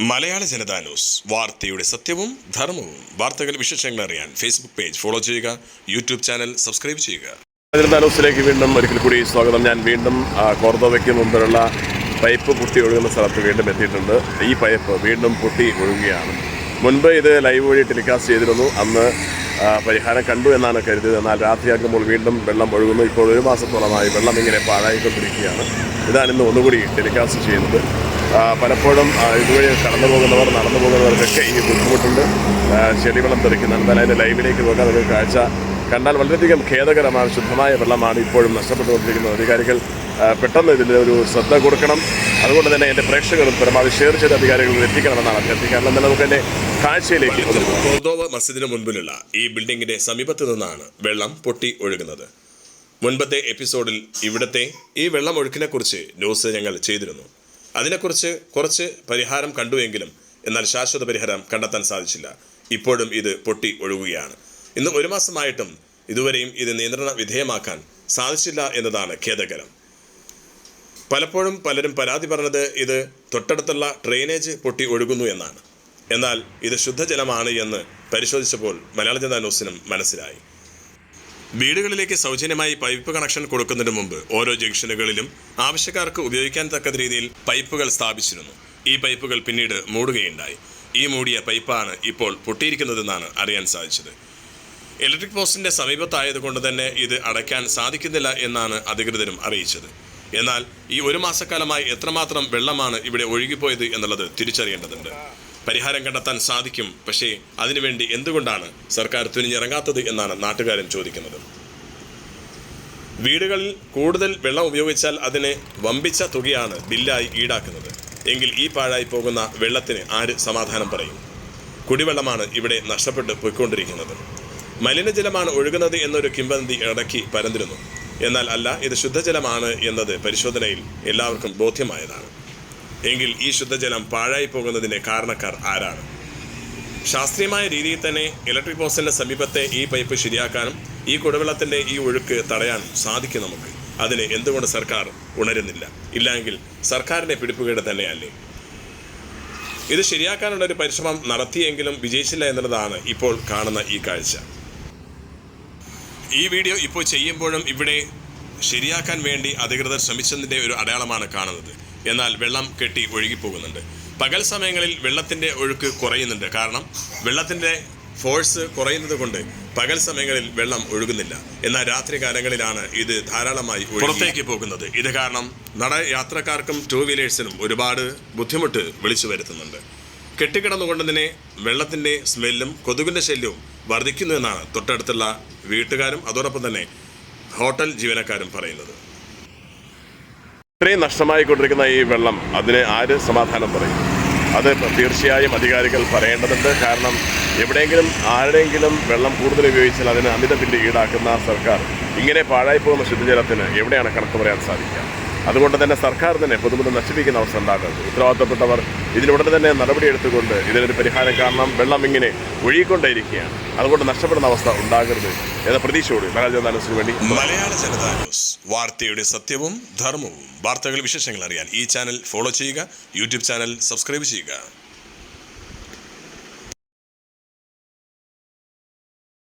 മലയാള Janata news. വാർത്തയുടെ സത്യവും ധർമ്മവും. വാർത്തകൾ വിശേഷങ്ങൾ അറിയാൻ ഫേസ്ബുക്ക് പേജ് ഫോളോ ചെയ്യുക യൂട്യൂബ് ചാനൽ സബ്സ്ക്രൈബ് ചെയ്യുക. ജനതാ ന്യൂസിലേക്ക് വീണ്ടും ഒരിക്കൽ കൂടി സ്വാഗതം. ഞാൻ വീണ്ടും കോർദോവയ്ക്ക് മുമ്പിലുള്ള പൈപ്പ് പൊട്ടി ഒഴുകുന്ന സ്ഥലത്ത് വീണ്ടും എത്തിയിട്ടുണ്ട്. ഈ പൈപ്പ് വീണ്ടും പൊട്ടി ഒഴുകുകയാണ്. മുൻപ് ഇത് ലൈവ് വഴി ടെലികാസ്റ്റ് ചെയ്തിരുന്നു. അന്ന് പരിഹാരം കണ്ടു എന്നാണ് കരുതിയത്. എന്നാൽ രാത്രിയാകുമ്പോൾ വീണ്ടും വെള്ളം ഒഴുകുന്നു. ഇപ്പോൾ ഒരു മാസത്തോളമായി വെള്ളം ഇങ്ങനെ പാഴായിക്കൊണ്ടിരിക്കുകയാണ്. ഇതാണ് ഇന്ന് ഒന്നുകൂടി ടെലികാസ്റ്റ് ചെയ്യുന്നത്. പലപ്പോഴും ഇതുവഴി കടന്നു പോകുന്നവർ നടന്നു പോകുന്നവർക്കൊക്കെ ഈ ബുദ്ധിമുട്ടുണ്ട്. ആ, ചെളിവെള്ളം തെറിക്കുന്നുണ്ട് അതിന്റെ ലൈവിലേക്ക് പോകാൻ നമുക്ക് കാഴ്ച കണ്ടാൽ വളരെയധികം ഖേദകരമാണ് ശുദ്ധമായ വെള്ളമാണ് ഇപ്പോഴും നഷ്ടപ്പെട്ടുകൊണ്ടിരിക്കുന്നത്. അധികാരികൾ പെട്ടെന്ന് ഇതിൽ ഒരു ശ്രദ്ധ കൊടുക്കണം. അതുകൊണ്ട് തന്നെ എന്റെ പ്രേക്ഷകരും പരമാവധി ഷെയർ ചെയ്ത അധികാരികളും എത്തിക്കണമെന്നാണ് അഭ്യർത്ഥിക്കുന്നത് എന്നാൽ നമുക്ക് എന്റെ കാഴ്ചയിലേക്ക്. കോർദോവ മസ്ജിദിന് മുൻപിലുള്ള ഈ ബിൽഡിങ്ങിന്റെ സമീപത്തു നിന്നാണ് വെള്ളം പൊട്ടി ഒഴുകുന്നത്. മുൻപത്തെ എപ്പിസോഡിൽ ഇവിടുത്തെ ഈ വെള്ളം ഒഴുക്കിനെക്കുറിച്ച് ന്യൂസ് ഞങ്ങൾ ചെയ്തിരുന്നു. അതിനെക്കുറിച്ച് കുറച്ച് പരിഹാരം കണ്ടുവെങ്കിലും എന്നാൽ ശാശ്വത പരിഹാരം കണ്ടെത്താൻ സാധിച്ചില്ല. ഇപ്പോഴും ഇത് പൊട്ടി ഒഴുകുകയാണ്. ഇന്ന് ഒരു മാസമായിട്ടും ഇതുവരെയും ഇത് നിയന്ത്രണ വിധേയമാക്കാൻ സാധിച്ചില്ല എന്നതാണ് ഖേദകരം. പലപ്പോഴും പലരും പരാതി പറഞ്ഞത് ഇത് തൊട്ടടുത്തുള്ള ഡ്രെയിനേജ് പൊട്ടി ഒഴുകുന്നു എന്നാണ്. എന്നാൽ ഇത് ശുദ്ധജലമാണ് എന്ന് പരിശോധിച്ചപ്പോൾ മലയാള ജനതാ ന്യൂസിനും മനസ്സിലായി. വീടുകളിലേക്ക് സൗജന്യമായി പൈപ്പ് കണക്ഷൻ കൊടുക്കുന്നതിന് മുമ്പ് ഓരോ ജംഗ്ഷനുകളിലും ആവശ്യക്കാർക്ക് ഉപയോഗിക്കാൻ തക്ക രീതിയിൽ പൈപ്പുകൾ സ്ഥാപിച്ചിരുന്നു. ഈ പൈപ്പുകൾ പിന്നീട് മൂടുകയുണ്ടായി. ഈ മൂടിയ പൈപ്പാണ് ഇപ്പോൾ പൊട്ടിയിരിക്കുന്നതെന്നാണ് അറിയാൻ സാധിച്ചത്. ഇലക്ട്രിക് പോസ്റ്റിന്റെ സമീപത്തായതുകൊണ്ട് തന്നെ ഇത് അടയ്ക്കാൻ സാധിക്കുന്നില്ല എന്നാണ് അധികൃതരും അറിയിച്ചത്. എന്നാൽ ഈ ഒരു മാസക്കാലമായി എത്രമാത്രം വെള്ളമാണ് ഇവിടെ ഒഴുകിപ്പോയത് എന്നുള്ളത് തിരിച്ചറിയേണ്ടതുണ്ട്. പരിഹാരം കണ്ടെത്താൻ സാധിക്കും. പക്ഷേ അതിനുവേണ്ടി എന്തുകൊണ്ടാണ് സർക്കാർ തുനിഞ്ഞിറങ്ങാത്തത് എന്നാണ് നാട്ടുകാരൻ ചോദിക്കുന്നത്. വീടുകളിൽ കൂടുതൽ വെള്ളം ഉപയോഗിച്ചാൽ അതിന് വമ്പിച്ച തുകയാണ് ബില്ലായി ഈടാക്കുന്നത്. എങ്കിൽ ഈ പാഴായി പോകുന്ന വെള്ളത്തിന് ആര് സമാധാനം പറയും? കുടിവെള്ളമാണ് ഇവിടെ നഷ്ടപ്പെട്ട് പോയിക്കൊണ്ടിരിക്കുന്നത്. മലിനജലമാണ് ഒഴുകുന്നത് എന്നൊരു കിംവദന്തി ഇടയ്ക്ക് പരന്നിരുന്നു. എന്നാൽ അല്ല ഇത് ശുദ്ധജലമാണ് എന്നത് പരിശോധനയിൽ എല്ലാവർക്കും ബോധ്യമായതാണ്. എങ്കിൽ ഈ ശുദ്ധജലം പാഴായി പോകുന്നതിന്റെ കാരണക്കാർ ആരാണ്? ശാസ്ത്രീയമായ രീതിയിൽ തന്നെ ഇലക്ട്രിക് പോസ്റ്റിന്റെ സമീപത്തെ ഈ പൈപ്പ് ശരിയാക്കാനും ഈ കുടിവെള്ളത്തിന്റെ ഈ ഒഴുക്ക് തടയാനും സാധിക്കും നമുക്ക്. അതിന് എന്തുകൊണ്ട് സർക്കാർ ഉണരുന്നില്ല? ഇല്ലെങ്കിൽ സർക്കാരിന്റെ പിടിപ്പുകേട് തന്നെയല്ലേ? ഇത് ശരിയാക്കാനുള്ള ഒരു പരിശ്രമം നടത്തിയെങ്കിലും വിജയിച്ചില്ല എന്നുള്ളതാണ് ഇപ്പോൾ കാണുന്ന ഈ കാഴ്ച. ഈ വീഡിയോ ഇപ്പോൾ ചെയ്യുമ്പോഴും ഇവിടെ ശരിയാക്കാൻ വേണ്ടി അധികൃതർ ശ്രമിച്ചതിന്റെ ഒരു അടയാളമാണ് കാണുന്നത്. എന്നാൽ വെള്ളം കെട്ടി ഒഴുകിപ്പോകുന്നുണ്ട്. പകൽ സമയങ്ങളിൽ വെള്ളത്തിന്റെ ഒഴുക്ക് കുറയുന്നുണ്ട്. കാരണം വെള്ളത്തിന്റെ ഫോഴ്സ് കുറയുന്നത് കൊണ്ട് പകൽ സമയങ്ങളിൽ വെള്ളം ഒഴുകുന്നില്ല. എന്നാൽ രാത്രി കാലങ്ങളിലാണ് ഇത് ധാരാളമായി പുറത്തേക്ക് പോകുന്നത്. ഇത് കാരണം നട യാത്രക്കാർക്കും ടൂ വീലേഴ്സിനും ഒരുപാട് ബുദ്ധിമുട്ട് വിളിച്ചു വരുത്തുന്നുണ്ട്. കെട്ടിക്കിടന്നുകൊണ്ട് തന്നെ വെള്ളത്തിന്റെ സ്മെല്ലും കൊതുകിന്റെ ശല്യവും വർദ്ധിക്കുന്നു എന്നാണ് തൊട്ടടുത്തുള്ള വീട്ടുകാരും അതോടൊപ്പം തന്നെ ഹോട്ടൽ ജീവനക്കാരും പറയുന്നത്. ഇത്രയും നഷ്ടമായിക്കൊണ്ടിരിക്കുന്ന ഈ വെള്ളം അതിന് ആര് സമാധാനം പറയും? അത് തീർച്ചയായും അധികാരികൾ പറയേണ്ടതുണ്ട്. കാരണം എവിടെയെങ്കിലും ആരുടെയെങ്കിലും വെള്ളം കൂടുതൽ ഉപയോഗിച്ചാൽ അതിന് അമിത ബില്ല് ഈടാക്കുന്ന സർക്കാർ ഇങ്ങനെ പാഴായി പോകുന്ന ശുദ്ധജലത്തിന് എവിടെയാണ് കണക്ക് പറയാൻ സാധിക്കുക? അതുകൊണ്ട് തന്നെ സർക്കാർ തന്നെ പൊതുമുതൽ നശിപ്പിക്കുന്ന അവസ്ഥ ഉണ്ടാകരുത് ഉത്തരവാദിത്തപ്പെട്ടവർ ഇതിനുടനെ തന്നെ നടപടിയെടുത്തുകൊണ്ട് ഇതിനൊരു പരിഹാരം കാരണം വെള്ളം ഇങ്ങനെ ഒഴുകിക്കൊണ്ടേയിരിക്കുകയാണ്. അതുകൊണ്ട് നഷ്ടപ്പെടുന്ന അവസ്ഥ ഉണ്ടാകരുത് എന്ന പ്രതീക്ഷയോട് മലയാള വേണ്ടി മലയാള ജനതാ ന്യൂസ്. വാർത്തയുടെ സത്യവും ധർമ്മവും. വാർത്തകൾ വിശേഷങ്ങൾ അറിയാൻ ഈ ചാനൽ ഫോളോ ചെയ്യുക. യൂട്യൂബ് ചാനൽ സബ്സ്ക്രൈബ് ചെയ്യുക.